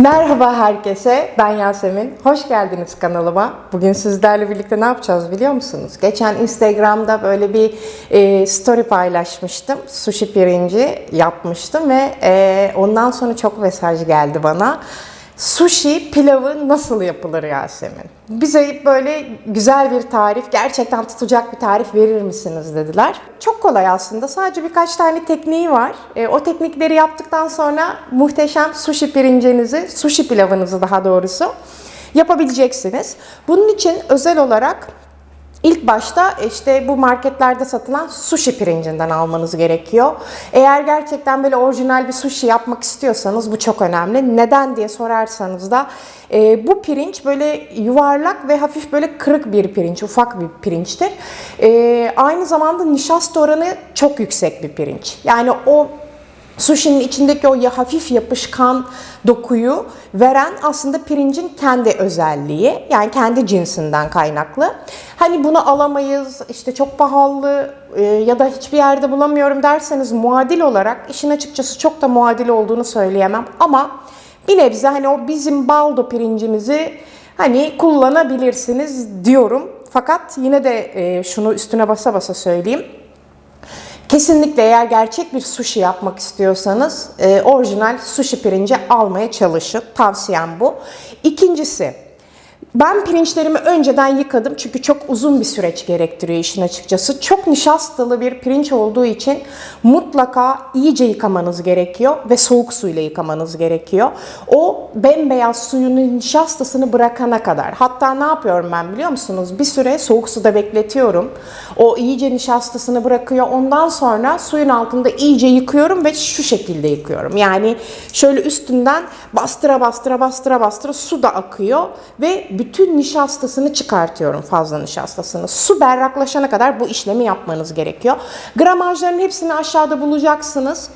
Merhaba herkese, ben Yasemin. Hoş geldiniz kanalıma. Bugün sizlerle birlikte ne yapacağız biliyor musunuz? Geçen Instagram'da böyle bir e, story paylaşmıştım. Sushi pirinci yapmıştım ve e, ondan sonra çok mesaj geldi bana. Sushi pilavı nasıl yapılır Yasemin? Bize böyle güzel bir tarif, gerçekten tutacak bir tarif verir misiniz dediler. Çok kolay aslında. Sadece birkaç tane tekniği var. E, o teknikleri yaptıktan sonra muhteşem sushi pirincinizi, sushi pilavınızı daha doğrusu yapabileceksiniz. Bunun için özel olarak İlk başta işte bu marketlerde satılan sushi pirincinden almanız gerekiyor. Eğer gerçekten böyle orijinal bir sushi yapmak istiyorsanız bu çok önemli. Neden diye sorarsanız da e, bu pirinç böyle yuvarlak ve hafif böyle kırık bir pirinç, ufak bir pirinçtir. E, aynı zamanda nişasta oranı çok yüksek bir pirinç. Yani o Sushi'nin içindeki o ya hafif yapışkan dokuyu veren aslında pirincin kendi özelliği. Yani kendi cinsinden kaynaklı. Hani bunu alamayız, işte çok pahalı e, ya da hiçbir yerde bulamıyorum derseniz muadil olarak işin açıkçası çok da muadil olduğunu söyleyemem. Ama bir nebze hani o bizim baldo pirincimizi hani kullanabilirsiniz diyorum. Fakat yine de e, şunu üstüne basa basa söyleyeyim. Kesinlikle eğer gerçek bir sushi yapmak istiyorsanız e, orijinal sushi pirinci almaya çalışın. Tavsiyem bu. İkincisi ben pirinçlerimi önceden yıkadım çünkü çok uzun bir süreç gerektiriyor işin açıkçası. Çok nişastalı bir pirinç olduğu için mutlaka iyice yıkamanız gerekiyor ve soğuk suyla yıkamanız gerekiyor. O bembeyaz suyunun nişastasını bırakana kadar. Hatta ne yapıyorum ben biliyor musunuz? Bir süre soğuk suda bekletiyorum. O iyice nişastasını bırakıyor. Ondan sonra suyun altında iyice yıkıyorum ve şu şekilde yıkıyorum. Yani şöyle üstünden bastıra bastıra bastıra bastıra su da akıyor ve bütün nişastasını çıkartıyorum fazla nişastasını. Su berraklaşana kadar bu işlemi yapmanız gerekiyor. Gramajların hepsini aşağıda bulacaksınız.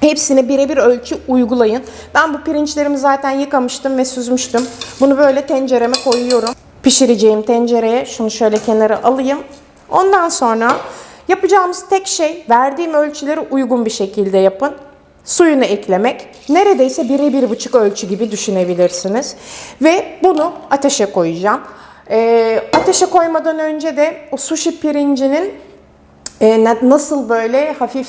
Hepsini birebir ölçü uygulayın. Ben bu pirinçlerimi zaten yıkamıştım ve süzmüştüm. Bunu böyle tencereme koyuyorum. Pişireceğim tencereye şunu şöyle kenara alayım. Ondan sonra yapacağımız tek şey verdiğim ölçüleri uygun bir şekilde yapın. Suyunu eklemek. Neredeyse bire bir buçuk ölçü gibi düşünebilirsiniz. Ve bunu ateşe koyacağım. Ee, ateşe koymadan önce de o sushi pirincinin e, na- nasıl böyle hafif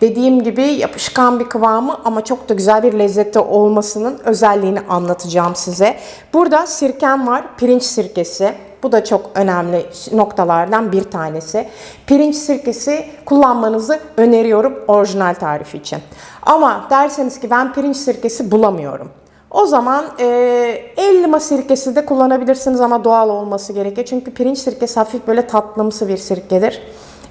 dediğim gibi yapışkan bir kıvamı ama çok da güzel bir lezzeti olmasının özelliğini anlatacağım size. Burada sirkem var, pirinç sirkesi. Bu da çok önemli noktalardan bir tanesi. Pirinç sirkesi kullanmanızı öneriyorum orijinal tarifi için. Ama derseniz ki ben pirinç sirkesi bulamıyorum. O zaman e, elma sirkesi de kullanabilirsiniz ama doğal olması gerekiyor. Çünkü pirinç sirkesi hafif böyle tatlımsı bir sirkedir.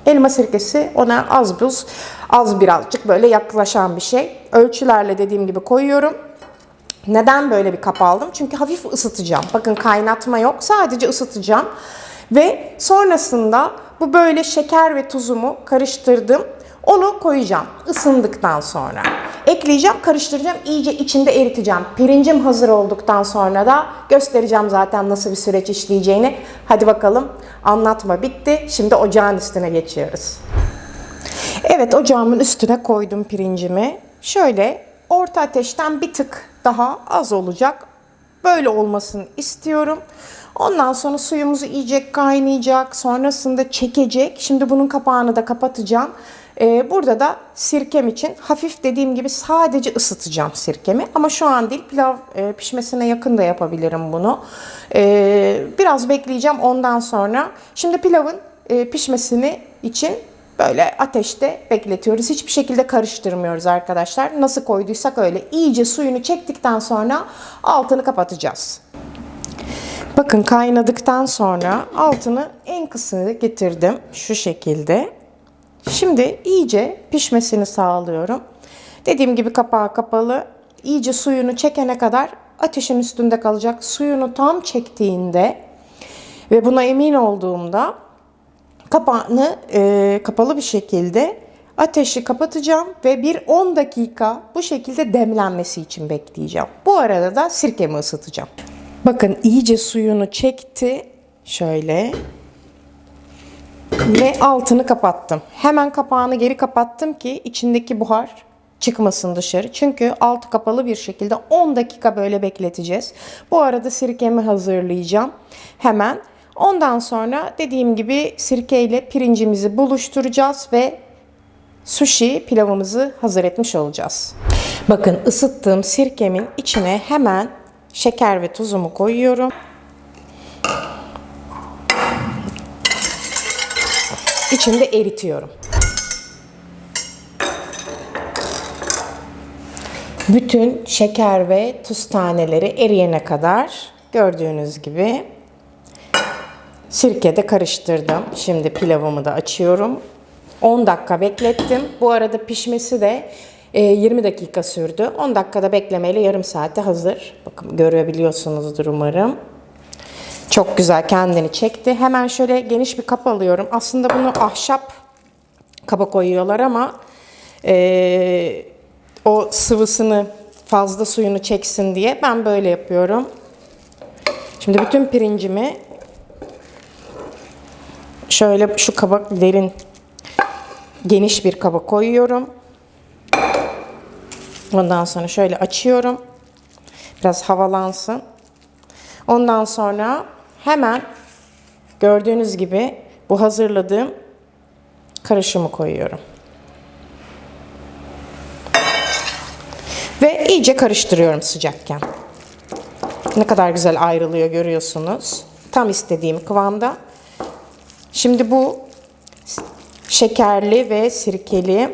Elma sirkesi ona az buz, az birazcık böyle yaklaşan bir şey. Ölçülerle dediğim gibi koyuyorum. Neden böyle bir kap aldım? Çünkü hafif ısıtacağım. Bakın kaynatma yok. Sadece ısıtacağım. Ve sonrasında bu böyle şeker ve tuzumu karıştırdım. Onu koyacağım ısındıktan sonra. Ekleyeceğim, karıştıracağım, iyice içinde eriteceğim. Pirincim hazır olduktan sonra da göstereceğim zaten nasıl bir süreç işleyeceğini. Hadi bakalım anlatma bitti. Şimdi ocağın üstüne geçiyoruz. Evet ocağımın üstüne koydum pirincimi. Şöyle orta ateşten bir tık daha az olacak. Böyle olmasını istiyorum. Ondan sonra suyumuzu iyice kaynayacak. Sonrasında çekecek. Şimdi bunun kapağını da kapatacağım. Ee, burada da sirkem için hafif dediğim gibi sadece ısıtacağım sirkemi. Ama şu an değil pilav e, pişmesine yakın da yapabilirim bunu. Ee, biraz bekleyeceğim ondan sonra. Şimdi pilavın e, pişmesini için Böyle ateşte bekletiyoruz. Hiçbir şekilde karıştırmıyoruz arkadaşlar. Nasıl koyduysak öyle. İyice suyunu çektikten sonra altını kapatacağız. Bakın kaynadıktan sonra altını en kısığı getirdim. Şu şekilde. Şimdi iyice pişmesini sağlıyorum. Dediğim gibi kapağı kapalı. İyice suyunu çekene kadar ateşin üstünde kalacak. Suyunu tam çektiğinde ve buna emin olduğumda kapağını e, kapalı bir şekilde ateşi kapatacağım ve bir 10 dakika bu şekilde demlenmesi için bekleyeceğim. Bu arada da sirkemi ısıtacağım. Bakın iyice suyunu çekti. Şöyle. Ve altını kapattım. Hemen kapağını geri kapattım ki içindeki buhar çıkmasın dışarı. Çünkü altı kapalı bir şekilde 10 dakika böyle bekleteceğiz. Bu arada sirkemi hazırlayacağım. Hemen. Ondan sonra dediğim gibi sirke ile pirincimizi buluşturacağız ve sushi pilavımızı hazır etmiş olacağız. Bakın ısıttığım sirkemin içine hemen şeker ve tuzumu koyuyorum. İçinde eritiyorum. Bütün şeker ve tuz taneleri eriyene kadar gördüğünüz gibi sirkede karıştırdım. Şimdi pilavımı da açıyorum. 10 dakika beklettim. Bu arada pişmesi de e, 20 dakika sürdü. 10 dakikada beklemeyle yarım saate hazır. Bakın görebiliyorsunuzdur umarım. Çok güzel kendini çekti. Hemen şöyle geniş bir kap alıyorum. Aslında bunu ahşap kaba koyuyorlar ama e, o sıvısını fazla suyunu çeksin diye ben böyle yapıyorum. Şimdi bütün pirincimi şöyle şu kaba derin geniş bir kaba koyuyorum. Ondan sonra şöyle açıyorum. Biraz havalansın. Ondan sonra hemen gördüğünüz gibi bu hazırladığım karışımı koyuyorum. Ve iyice karıştırıyorum sıcakken. Ne kadar güzel ayrılıyor görüyorsunuz. Tam istediğim kıvamda. Şimdi bu şekerli ve sirkeli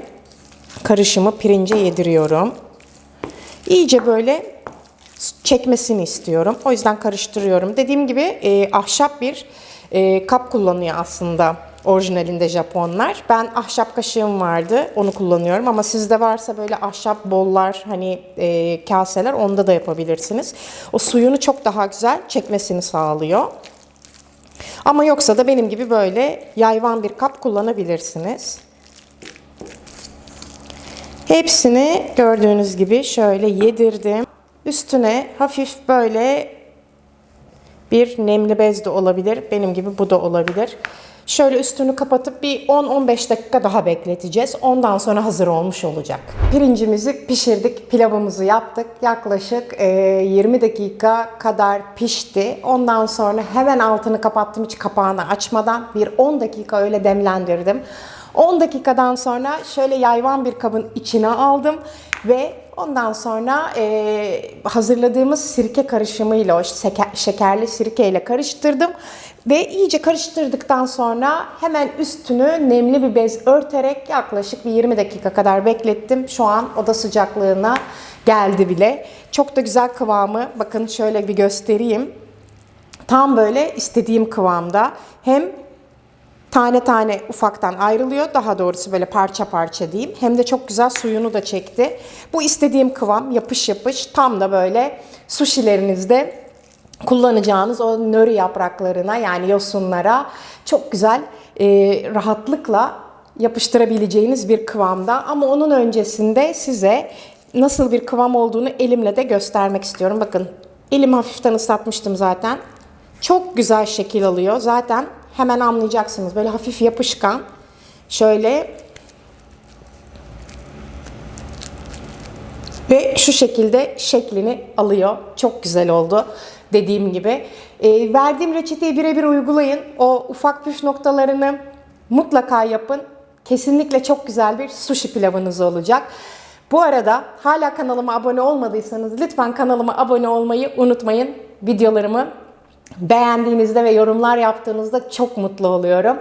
karışımı pirince yediriyorum. İyice böyle çekmesini istiyorum. O yüzden karıştırıyorum. Dediğim gibi e, ahşap bir e, kap kullanıyor aslında orijinalinde Japonlar. Ben ahşap kaşığım vardı. Onu kullanıyorum ama sizde varsa böyle ahşap bollar hani e, kaseler onda da yapabilirsiniz. O suyunu çok daha güzel çekmesini sağlıyor. Ama yoksa da benim gibi böyle yayvan bir kap kullanabilirsiniz. Hepsini gördüğünüz gibi şöyle yedirdim. Üstüne hafif böyle bir nemli bez de olabilir. Benim gibi bu da olabilir. Şöyle üstünü kapatıp bir 10-15 dakika daha bekleteceğiz. Ondan sonra hazır olmuş olacak. Pirincimizi pişirdik, pilavımızı yaptık. Yaklaşık e, 20 dakika kadar pişti. Ondan sonra hemen altını kapattım hiç kapağını açmadan. Bir 10 dakika öyle demlendirdim. 10 dakikadan sonra şöyle yayvan bir kabın içine aldım ve ondan sonra e, hazırladığımız sirke karışımıyla o şeker, şekerli sirkeyle karıştırdım ve iyice karıştırdıktan sonra hemen üstünü nemli bir bez örterek yaklaşık bir 20 dakika kadar beklettim. Şu an oda sıcaklığına geldi bile. Çok da güzel kıvamı. Bakın şöyle bir göstereyim. Tam böyle istediğim kıvamda. Hem tane tane ufaktan ayrılıyor. Daha doğrusu böyle parça parça diyeyim. Hem de çok güzel suyunu da çekti. Bu istediğim kıvam yapış yapış tam da böyle sushilerinizde kullanacağınız o nori yapraklarına yani yosunlara çok güzel e, rahatlıkla yapıştırabileceğiniz bir kıvamda. Ama onun öncesinde size nasıl bir kıvam olduğunu elimle de göstermek istiyorum. Bakın elimi hafiften ıslatmıştım zaten. Çok güzel şekil alıyor. Zaten hemen anlayacaksınız. Böyle hafif yapışkan. Şöyle ve şu şekilde şeklini alıyor. Çok güzel oldu dediğim gibi. E, verdiğim reçeteyi birebir uygulayın. O ufak püf noktalarını mutlaka yapın. Kesinlikle çok güzel bir sushi pilavınız olacak. Bu arada hala kanalıma abone olmadıysanız lütfen kanalıma abone olmayı unutmayın. Videolarımı beğendiğinizde ve yorumlar yaptığınızda çok mutlu oluyorum.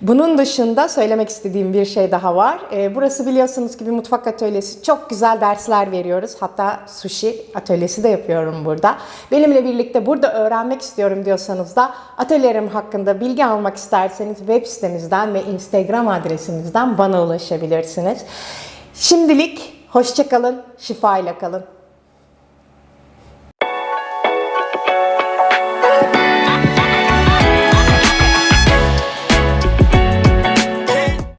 Bunun dışında söylemek istediğim bir şey daha var. Ee, burası biliyorsunuz ki bir mutfak atölyesi. Çok güzel dersler veriyoruz. Hatta sushi atölyesi de yapıyorum burada. Benimle birlikte burada öğrenmek istiyorum diyorsanız da atölyelerim hakkında bilgi almak isterseniz web sitemizden ve Instagram adresimizden bana ulaşabilirsiniz. Şimdilik hoşçakalın, şifa ile kalın.